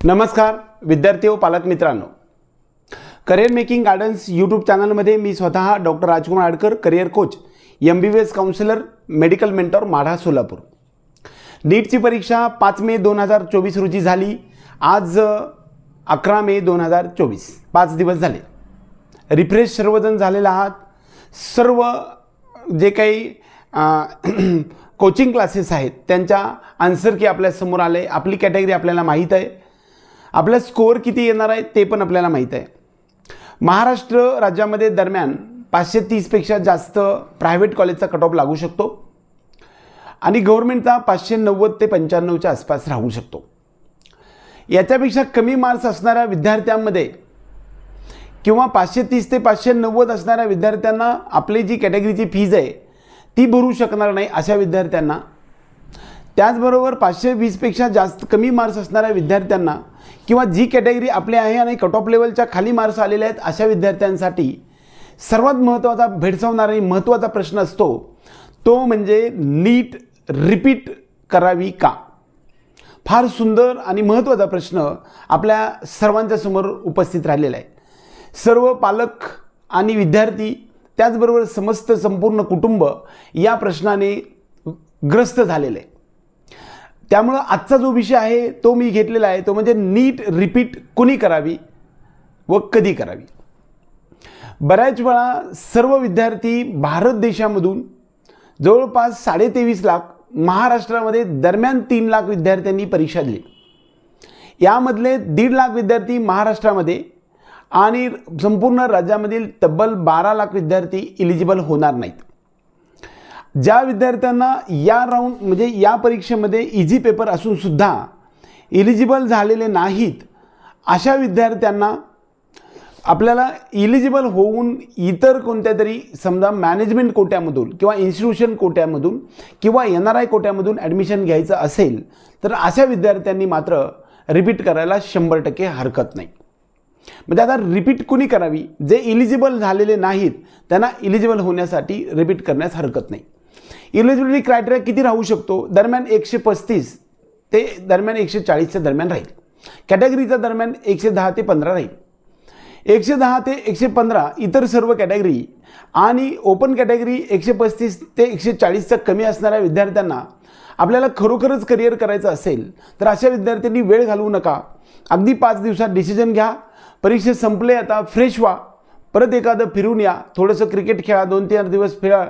नमस्कार विद्यार्थी व पालक मित्रांनो. करिअर मेकिंग गार्डन्स यूट्यूब चॅनलमध्ये मी स्वतः doctor Rajkumar Adkar career coach M B B S counsellor medical mentor Madha Solapur. नीटची परीक्षा पाच मे दोन हजार चोवीस रोजी झाली. आज अकरा मे दोन हजार चोवीस. पाच दिवस झाले. रिफ्रेश सर्वजण झालेला आहात. सर्व जे काही कोचिंग क्लासेस आहेत त्यांच्या आन्सर की आपल्यासमोर आले. आपली कॅटेगरी आपल्याला माहीत आहे. आपला स्कोअर किती येणार आहे ते पण आपल्याला माहीत आहे. महाराष्ट्र राज्यामध्ये दरम्यान पाचशे तीसपेक्षा जास्त प्रायव्हेट कॉलेजचा कट ऑफ लागू शकतो. आणि गव्हर्मेंटचा पाचशे नव्वद ते पंच्याण्णवच्या आसपास राहू शकतो. याच्यापेक्षा कमी मार्क्स असणाऱ्या विद्यार्थ्यांमध्ये किंवा पाचशे तीस ते पाचशे नव्वद असणाऱ्या विद्यार्थ्यांना आपली जी कॅटेगरीची फीज आहे ती भरू शकणार नाही अशा विद्यार्थ्यांना त्याचबरोबर पाचशे वीसपेक्षा जास्त कमी मार्क्स असणाऱ्या विद्यार्थ्यांना किंवा जी कॅटेगरी आपली आहे आणि कट ऑफ लेवलच्या खाली मार्क्स आलेले आहेत अशा विद्यार्थ्यांसाठी सर्वात महत्त्वाचा भेडसावणारा आणि महत्त्वाचा प्रश्न असतो तो म्हणजे नीट रिपीट करावी का? फार सुंदर आणि महत्त्वाचा प्रश्न आपल्या सर्वांच्या समोर उपस्थित राहिलेला आहे. सर्व पालक आणि विद्यार्थी त्याचबरोबर समस्त संपूर्ण कुटुंब या प्रश्नाने ग्रस्त झालेले आहे. त्यामुळं आजचा जो विषय आहे तो मी घेतलेला आहे. तो म्हणजे नीट रिपीट कुणी करावी व कधी करावी? बऱ्याच वेळा सर्व विद्यार्थी भारत देशामधून जवळपास साडेतेवीस लाख महाराष्ट्रामध्ये दरम्यान तीन लाख विद्यार्थ्यांनी परीक्षा दिली. यामधले दीड लाख विद्यार्थी महाराष्ट्रामध्ये आणि संपूर्ण राज्यामधील तब्बल बारा लाख विद्यार्थी इलिजिबल होणार नाहीत. ज्या विद्यार्थ्यांना या राऊंड म्हणजे या परीक्षेमध्ये इझी पेपर असूनसुद्धा इलिजिबल झालेले नाहीत अशा विद्यार्थ्यांना आपल्याला इलिजिबल होऊन इतर कोणत्या तरी समजा मॅनेजमेंट कोट्यामधून किंवा इन्स्टिट्यूशन कोट्यामधून किंवा एन आर आय कोट्यामधून ॲडमिशन घ्यायचं असेल तर अशा विद्यार्थ्यांनी मात्र रिपीट करायला शंभर टक्के हरकत नाही. म्हणजे आता रिपीट कुणी करावी? जे इलिजिबल झालेले नाहीत त्यांना इलिजिबल होण्यासाठी रिपीट करण्यास हरकत नाही. इलिजिबिलिटी क्रायटेरिया किती राहू शकतो? दरम्यान एकशे पस्तीस ते दरम्यान एकशे चाळीसच्या दरम्यान राहील. कॅटेगरीच्या दरम्यान एकशे दहा ते पंधरा राहील. एकशे दहा ते एकशे पंधरा इतर सर्व कॅटेगरी आणि ओपन कॅटेगरी एकशे पस्तीस ते एकशे चाळीसचा कमी असणाऱ्या विद्यार्थ्यांना आपल्याला खरोखरच करिअर करायचं असेल तर अशा विद्यार्थ्यांनी वेळ घालवू नका. अगदी पाच दिवसात डिसिजन घ्या. परीक्षे संपले आता फ्रेश व्हा. परत एखादं फिरून या. थोडंसं क्रिकेट खेळा दोन तीन दिवस फिरा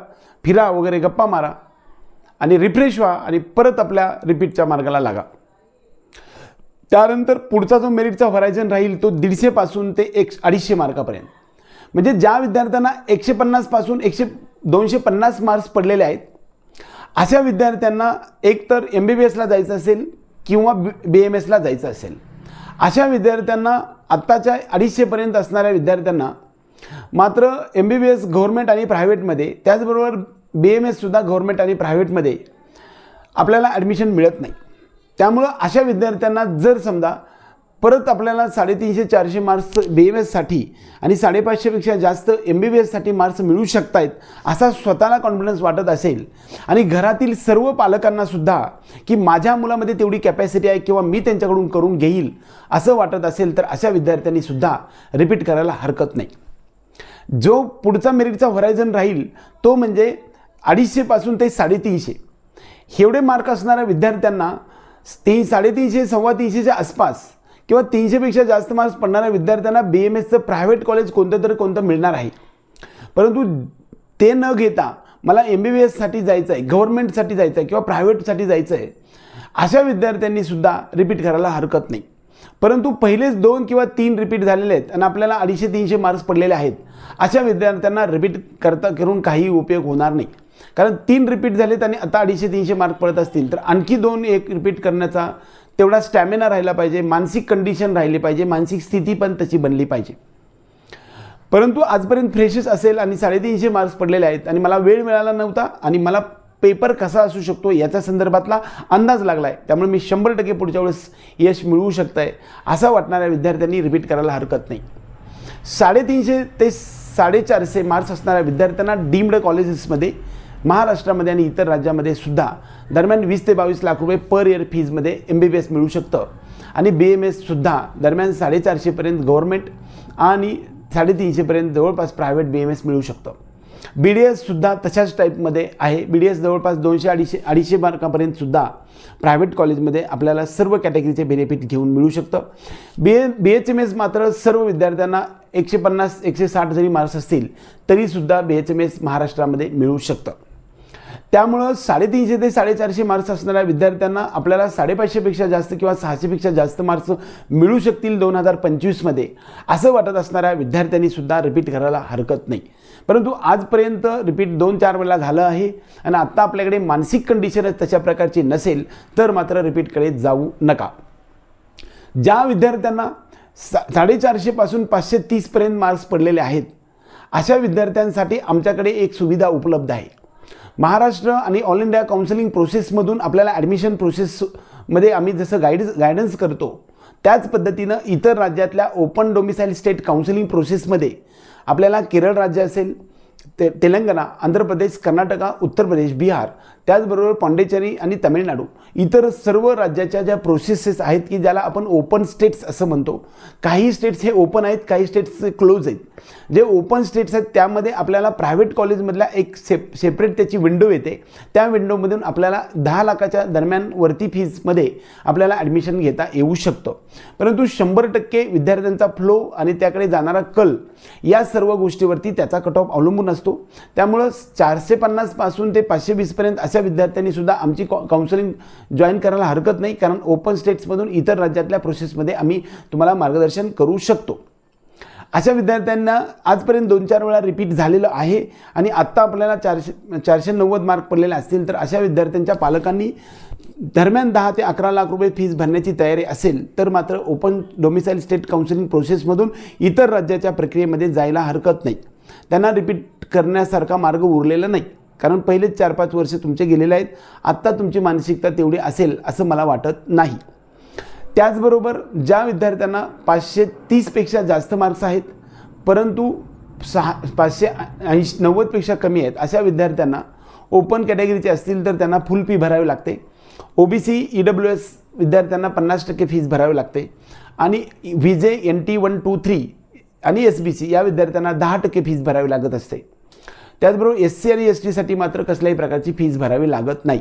फिरा वगैरे गप्पा मारा. आणि रिफ्रेश व्हा आणि परत आपल्या रिपीटच्या मार्गाला लागा. त्यानंतर पुढचा जो मेरिटचा व्हरायझन राहील तो दीडशेपासून ते एक अडीचशे मार्कापर्यंत. म्हणजे ज्या विद्यार्थ्यांना एकशे पन्नासपासून एकशे दोनशे पन्नास मार्क्स पडलेले आहेत अशा विद्यार्थ्यांना एकतर एम बी बी एसला जायचं असेल किंवा बी बी एम एसला जायचं असेल अशा विद्यार्थ्यांना आत्ताच्या अडीचशेपर्यंत असणाऱ्या विद्यार्थ्यांना मात्र M B B S government आणि प्रायव्हेटमध्ये त्याचबरोबर बी एम एससुद्धा गव्हर्मेंट आणि प्रायव्हेटमध्ये आपल्याला ॲडमिशन मिळत नाही. त्यामुळं अशा विद्यार्थ्यांना जर समजा परत आपल्याला साडेतीनशे चारशे मार्क्स बी एम एससाठी आणि साडेपाचशेपेक्षा जास्त एम बी बी एससाठी मार्क्स मिळू शकत आहेत असा स्वतःला कॉन्फिडन्स वाटत असेल आणि घरातील सर्व पालकांनासुद्धा की माझ्या मुलामध्ये तेवढी कॅपॅसिटी आहे किंवा मी त्यांच्याकडून करून घेईल असं वाटत असेल तर अशा विद्यार्थ्यांनीसुद्धा रिपीट करायला हरकत नाही. जो पुढचा मेरिटचा व्हरायझन राहील तो म्हणजे अडीचशेपासून ते साडेतीनशे. एवढे मार्क असणाऱ्या विद्यार्थ्यांना तीन साडेतीनशे सव्वा तीनशेच्या आसपास किंवा तीनशेपेक्षा जास्त मार्क्स पडणाऱ्या विद्यार्थ्यांना बी एम एसचं प्रायव्हेट कॉलेज कोणतं तरी कोणतं मिळणार आहे. परंतु ते न घेता मला एम बी बी एससाठी जायचं आहे गव्हर्नमेंटसाठी जायचं आहे किंवा प्रायव्हेटसाठी जायचं आहे अशा विद्यार्थ्यांनीसुद्धा रिपीट करायला हरकत नाही. परंतु पहिलेच दोन किंवा तीन रिपीट झालेले आहेत आणि आपल्याला अडीचशे तीनशे मार्क्स पडलेले आहेत. अशा विद्यार्थ्यांना रिपीट करता करून काही उपयोग होणार नाही. कारण तीन रिपीट झालेत आणि आता अडीचशे तीनशे मार्क पडत असतील. तर आणखी दोन एक रिपीट करण्याचा तेवढा स्टॅमिना राहिला पाहिजे मानसिक कंडिशन राहिली पाहिजे मानसिक स्थिती पण तशी बनली पाहिजे. परंतु आजपर्यंत फ्रेशच असेल आणि साडेतीनशे मार्क्स पडलेले आहेत आणि मला वेळ मिळाला नव्हता आणि मला पेपर कसा असू शकतो याच्या संदर्भातला अंदाज लागला आहे त्यामुळे मी शंभर टक्के पुढच्या वेळेस यश मिळवू शकत आहे असं वाटणाऱ्या विद्यार्थ्यांनी रिपीट करायला हरकत नाही. साडेतीनशे ते साडेचारशे मार्क्स असणाऱ्या विद्यार्थ्यांना डीम्ड कॉलेजेसमध्ये महाराष्ट्रामध्ये आणि इतर राज्यामध्ये सुद्धा दरम्यान वीस ते बावीस लाख रुपये पर इयर फीजमध्ये एम बी बी एस मिळू शकतं. आणि बी एम एससुद्धा दरम्यान साडेचारशेपर्यंत गव्हर्मेंट आणि साडेतीनशेपर्यंत जवळपास प्रायव्हेट बी एम एस मिळू शकतं. बी डी एससुद्धा तशाच टाईपमध्ये आहे. बी डी एस जवळपास दोनशे अडीचशे अडीचशे मार्कापर्यंतसुद्धा प्रायव्हेट कॉलेजमध्ये आपल्याला सर्व कॅटेगरीचे बेनिफिट घेऊन मिळू शकतं. B A B H M S मात्र सर्व विद्यार्थ्यांना एकशे पन्नास एकशे साठ जरी मार्क्स असतील तरीसुद्धा बी एच एम एस महाराष्ट्रामध्ये मिळू शकतं. त्यामुळं साडेतीनशे ते साडेचारशे मार्क्स असणाऱ्या विद्यार्थ्यांना आपल्याला साडेपाचशेपेक्षा जास्त किंवा सहाशेपेक्षा जास्त मार्क्स मिळू शकतील दोन हजार पंचवीसमध्ये. असं वाटत असणाऱ्या विद्यार्थ्यांनीसुद्धा रिपीट करायला हरकत नाही. परंतु आजपर्यंत रिपीट दोन चार वेळा झालं आहे आणि आत्ता आपल्याकडे मानसिक कंडिशनच तशा प्रकारची नसेल तर मात्र रिपीटकडे जाऊ नका. ज्या विद्यार्थ्यांना सा साडेचारशेपासून पाचशे तीसपर्यंत मार्क्स पडलेले आहेत अशा विद्यार्थ्यांसाठी आमच्याकडे एक सुविधा उपलब्ध आहे. महाराष्ट्र आणि ऑल इंडिया काउन्सिलिंग प्रोसेसमधून आपल्याला ॲडमिशन प्रोसेसमध्ये आम्ही जसं गाईड गायडन्स करतो त्याच पद्धतीनं इतर राज्यातल्या ओपन डोमिसाईल स्टेट काउन्सिलिंग प्रोसेसमध्ये आपल्याला केरळ राज्य असेल ते तेलंगणा आंध्र प्रदेश कर्नाटका उत्तर प्रदेश बिहार त्याचबरोबर पाँडेचेरी आणि तामिळनाडू इतर सर्व राज्याच्या ज्या प्रोसेसेस आहेत की ज्याला आपण ओपन स्टेट्स असं म्हणतो काही स्टेट्स हे ओपन आहेत काही स्टेट्स क्लोज आहेत. जे ओपन स्टेट्स आहेत त्यामध्ये आपल्याला प्रायव्हेट कॉलेजमधल्या एक सेप सेपरेट त्याची विंडो येते. त्या विंडोमधून आपल्याला दहा लाखाच्या दरम्यान वरती फीजमध्ये आपल्याला ॲडमिशन घेता येऊ शकतं. परंतु शंभर टक्के विद्यार्थ्यांचा फ्लो आणि त्याकडे जाणारा कल या सर्व गोष्टीवरती त्याचा कट ऑफ अवलंबून असतो. त्यामुळं चारशे पन्नासपासून ते पाचशे वीसपर्यंत अशा विद्यार्थ्यांनी सुद्धा आमची कॉ काउन्सिलिंग जॉईन करायला हरकत नाही कारण ओपन स्टेट्समधून इतर राज्यातल्या प्रोसेसमध्ये आम्ही तुम्हाला मार्गदर्शन करू शकतो. अशा विद्यार्थ्यांना आजपर्यंत दोन चार वेळा रिपीट झालेलं आहे आणि आत्ता आपल्याला चारशे चारशे नव्वद मार्क पडलेले असतील तर अशा विद्यार्थ्यांच्या पालकांनी दरम्यान दहा ते अकरा लाख रुपये फीज भरण्याची तयारी असेल तर मात्र ओपन डोमिसाईल स्टेट काउन्सिलिंग प्रोसेसमधून इतर राज्याच्या प्रक्रियेमध्ये जायला हरकत नाही. त्यांना रिपीट करण्यासारखा मार्ग उरलेला नाही. कारण पहिलेच चार पाच वर्ष तुमचे गेलेले आहेत. आत्ता तुमची मानसिकता तेवढी असेल असं मला वाटत नाही. त्याचबरोबर ज्या विद्यार्थ्यांना पाचशे तीसपेक्षा जास्त मार्क्स आहेत परंतु सहा पाचशे ऐंशी नव्वदपेक्षा कमी आहेत अशा विद्यार्थ्यांना ओपन कॅटेगरीचे असतील तर त्यांना फुल फी भरावी लागते. O B C E W S विद्यार्थ्यांना पन्नास टक्के फीज भरावी लागते. आणि V J N T one two three आणि एस बी सी या विद्यार्थ्यांना दहा टक्के फीज भरावी लागत असते. त्याचबरोबर एस सी आणि एस टीसाठी मात्र कसल्याही प्रकारची फीज भरावी लागत नाही.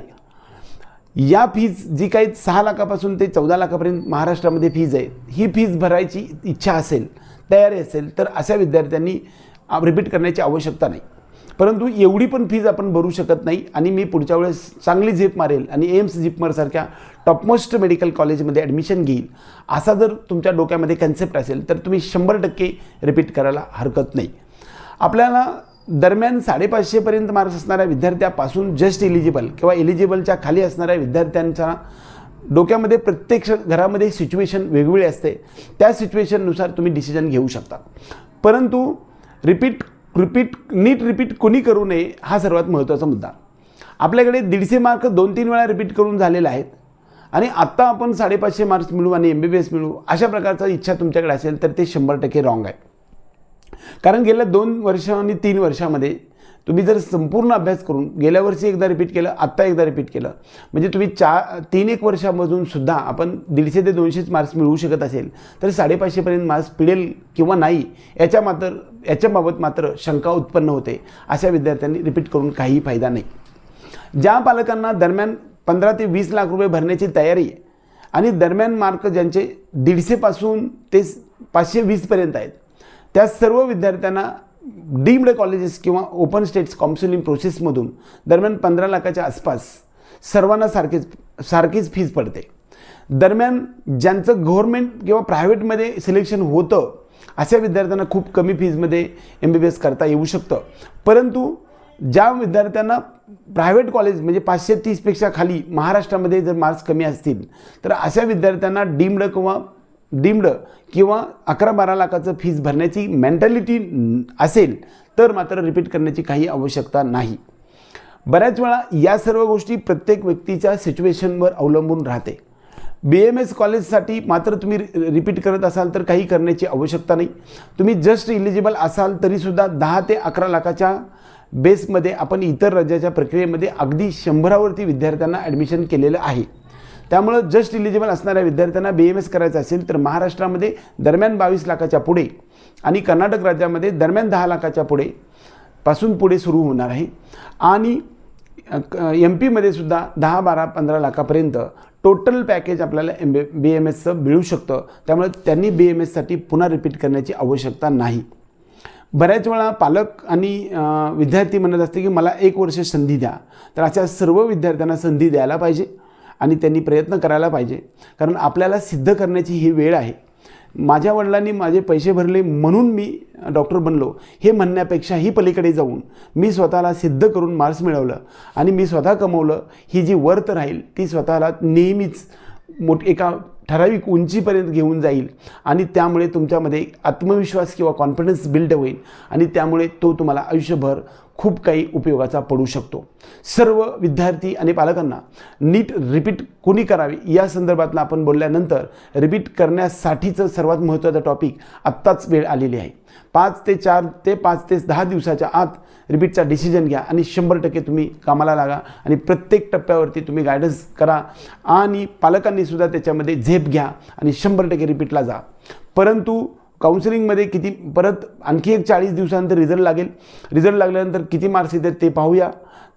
या फीज जी काही सहा लाखापासून ते चौदा लाखापर्यंत महाराष्ट्रामध्ये फीज आहे ही फीज भरायची इच्छा असेल तयारी असेल तर अशा विद्यार्थ्यांनी रिपीट करण्याची आवश्यकता नाही. परंतु एवढी पण फीज आपण भरू शकत नाही आणि मी पुढच्या वेळेस चांगली झेप मारेल आणि एम्स झिपमरसारख्या टॉपमोस्ट मेडिकल कॉलेजमध्ये ॲडमिशन घेईल असा जर तुमच्या डोक्यामध्ये कन्सेप्ट असेल तर तुम्ही शंभर टक्के रिपीट करायला हरकत नाही. आपल्याला दरम्यान साडेपाचशेपर्यंत मार्क्स असणाऱ्या विद्यार्थ्यापासून जस्ट एलिजिबल किंवा एलिजिबलच्या खाली असणाऱ्या विद्यार्थ्यांच्या डोक्यामध्ये प्रत्येक घरामध्ये सिच्युएशन वेगवेगळी असते. त्या सिच्युएशननुसार तुम्ही डिसिजन घेऊ शकता. परंतु रिपीट रिपीट नीट रिपीट कोणी करू नये हा सर्वात महत्त्वाचा मुद्दा. आपल्याकडे दीडशे मार्क दोन तीन वेळा रिपीट करून झालेले आहेत आणि आत्ता आपण साडेपाचशे मार्क्स मिळू आणि एम बी बी एस मिळू अशा प्रकारचा इच्छा तुमच्याकडे असेल तर ते शंभर टक्के रॉंग आहे. कारण गेल्या दोन वर्ष आणि तीन वर्षामध्ये तुम्ही जर संपूर्ण अभ्यास करून गेल्या वर्षी एकदा रिपीट केलं आत्ता एकदा रिपीट केलं म्हणजे तुम्ही चार तीन एक वर्षामधून सुद्धा आपण दीडशे ते दोनशेच मार्क्स मिळवू शकत असेल तर साडेपाचशेपर्यंत मार्क्स पिळेल किंवा नाही याच्या मात्र याच्याबाबत मात्र शंका उत्पन्न होते अशा विद्यार्थ्यांनी रिपीट करून काही फायदा नाही. ज्या पालकांना दरम्यान पंधरा ते वीस लाख रुपये भरण्याची तयारी आहे आणि दरम्यान मार्क ज्यांचे दीडशेपासून ते पाचशे वीसपर्यंत आहेत त्या सर्व विद्यार्थ्यांना डीम्ड कॉलेजेस किंवा ओपन स्टेट्स काउन्सिलिंग प्रोसेसमधून दरम्यान पंधरा लाखाच्या आसपास सर्वांना सारखीच सारखीच फीज पडते. दरम्यान ज्यांचं गव्हर्मेंट किंवा प्रायव्हेटमध्ये सिलेक्शन होतं अशा विद्यार्थ्यांना खूप कमी फीजमध्ये एम बी बी एस करता येऊ शकतं. परंतु ज्या विद्यार्थ्यांना प्रायव्हेट कॉलेज म्हणजे पाचशे तीसपेक्षा खाली महाराष्ट्रामध्ये जर मार्क्स कमी असतील तर अशा विद्यार्थ्यांना डीम्ड किंवा डीम्ड किंवा अकरा बारा लाखाचं फीज भरण्याची मेंटॅलिटी असेल तर मात्र रिपीट करण्याची काही आवश्यकता नाही. बऱ्याच वेळा या सर्व गोष्टी प्रत्येक व्यक्तीच्या सिच्युएशनवर अवलंबून राहते. बी एम एस कॉलेजसाठी मात्र तुम्ही रिपीट करत असाल तर काही करण्याची आवश्यकता नाही. तुम्ही जस्ट इलिजिबल असाल तरीसुद्धा दहा ते अकरा लाखाच्या बेसमध्ये आपण इतर राज्याच्या प्रक्रियेमध्ये अगदी शंभरावरती विद्यार्थ्यांना ॲडमिशन केलेलं आहे. त्यामुळं जस्ट इलिजिबल असणाऱ्या विद्यार्थ्यांना बी एम एस करायचं असेल तर महाराष्ट्रामध्ये दरम्यान बावीस लाखाच्या पुढे आणि कर्नाटक राज्यामध्ये दरम्यान दहा लाखाच्या पुढे पासून पुढे सुरू होणार आहे. आणि एम पीमध्ये सुद्धा दहा बारा पंधरा लाखापर्यंत टोटल पॅकेज आपल्याला एम बी बी एम एसचं मिळू शकतं. त्यामुळे त्यांनी बी एम एससाठी पुन्हा रिपीट करण्याची आवश्यकता नाही. बऱ्याच वेळा पालक आणि विद्यार्थी म्हणत असते की मला एक वर्ष संधी द्या. तर अशा सर्व विद्यार्थ्यांना संधी द्यायला पाहिजे. आणि त्यांनी प्रयत्न करायला पाहिजे. कारण आपल्याला सिद्ध करण्याची ही वेळ आहे. माझ्या वडिलांनी माझे पैसे भरले म्हणून मी डॉक्टर बनलो. हे म्हणण्यापेक्षाही पलीकडे जाऊन मी स्वतःला सिद्ध करून मार्क्स मिळवलं आणि मी स्वतः कमवलं. ही जी वर्थ राहील ती स्वतःला नेहमीच मोठ एका ठराविक उंचीपर्यंत घेऊन जाईल आणि त्यामुळे तुमच्यामध्ये आत्मविश्वास किंवा कॉन्फिडन्स बिल्ड होईल आणि त्यामुळे तो तुम्हाला आयुष्यभर खूप काही उपयोगाचा पडू शकतो. सर्व विद्यार्थी आणि पालकांना नीट रिपीट कोणी करावी या संदर्भातलं आपण बोलल्यानंतर रिपीट करण्यासाठीचं सर्वात महत्त्वाचं टॉपिक आत्ताच वेळ आलेली आहे. पाच ते चार ते पाच ते दहा दिवसाच्या आत रिपीटचा डिसिजन घ्या आणि शंभर टक्के तुम्ही कामाला लागा आणि प्रत्येक टप्प्यावरती तुम्ही गायडन्स करा आणि पालकांनीसुद्धा त्याच्यामध्ये झेप घ्या आणि शंभर टक्के रिपीटला जा. परंतु काउन्सिलिंगमध्ये किती परत आणखी एक चाळीस दिवसानंतर रिझल्ट लागेल. रिझल्ट लागल्यानंतर किती मार्क्स येतात ते पाहूया.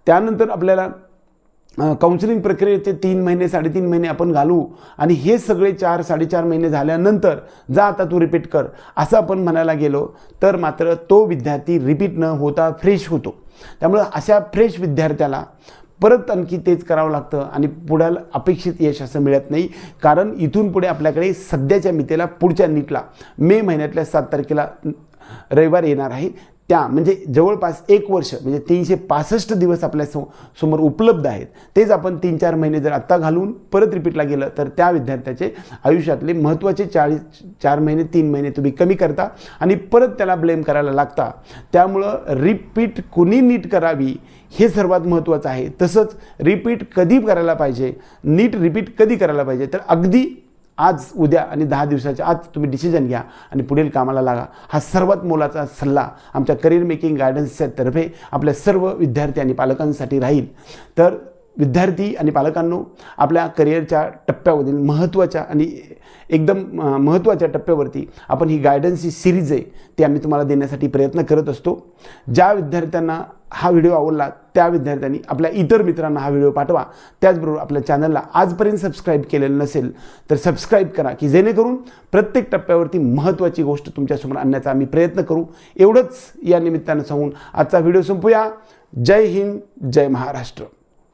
त्यानंतर आपल्याला काउन्सिलिंग प्रक्रियेचे तीन महिने साडेतीन महिने आपण घालू. आणि हे सगळे चार साडेचार महिने झाल्यानंतर जा आता तू रिपीट कर. असं आपण म्हणायला गेलो तर मात्र तो विद्यार्थी रिपीट न होता फ्रेश होतो. त्यामुळं अशा फ्रेश विद्यार्थ्याला परत आणखी तेच करावं लागतं आणि पुढ्याला अपेक्षित यश असं मिळत नाही. कारण इथून पुढे आपल्याकडे सध्याच्या मितीला पुढच्या नीटला मे महिन्यातल्या सात तारखेला रविवार येणार आहे. त्या म्हणजे जवळपास एक वर्ष म्हणजे तीनशे पासष्ट दिवस आपल्या सो समोर उपलब्ध आहेत. तेच आपण तीन चार महिने जर आत्ता घालून परत रिपीटला गेलं तर त्या विद्यार्थ्याचे आयुष्यातले महत्त्वाचे चाळीस चार महिने तीन महिने तुम्ही कमी करता आणि परत त्याला ब्लेम करायला लागता. त्यामुळं रिपीट कुणी नीट करावी हे सर्वात महत्त्वाचं आहे. तसंच रिपीट कधी करायला पाहिजे नीट रिपीट कधी करायला पाहिजे तर अगदी आज उद्या आणि दहा दिवसाच्या आज तुम्ही डिसिजन घ्या आणि पुढील कामाला लागा. हा सर्वात मोलाचा सल्ला आमच्या करिअर मेकिंग गायडन्सच्या तर्फे आपल्या सर्व विद्यार्थी आणि पालकांसाठी राहील. तर विद्यार्थी आणि पालकांनो आपल्या करिअरच्या टप्प्यावरील महत्त्वाच्या आणि एकदम महत्त्वाच्या टप्प्यावरती आपण ही गायडन्सची सिरीज आहे ती आम्ही तुम्हाला देण्यासाठी प्रयत्न करत असतो. ज्या विद्यार्थ्यांना हा व्हिडिओ आवडला त्या विद्यार्थ्यांनी आपल्या इतर मित्रांना हा व्हिडिओ पाठवा. त्याचबरोबर आपल्या चॅनलला आजपर्यंत सबस्क्राईब केलेलं नसेल तर सबस्क्राईब करा की जेणेकरून प्रत्येक टप्प्यावरती महत्त्वाची गोष्ट तुमच्यासमोर आणण्याचा आम्ही प्रयत्न करू. एवढंच या निमित्तानं सांगून आजचा व्हिडिओ संपूया. जय हिंद जय महाराष्ट्र.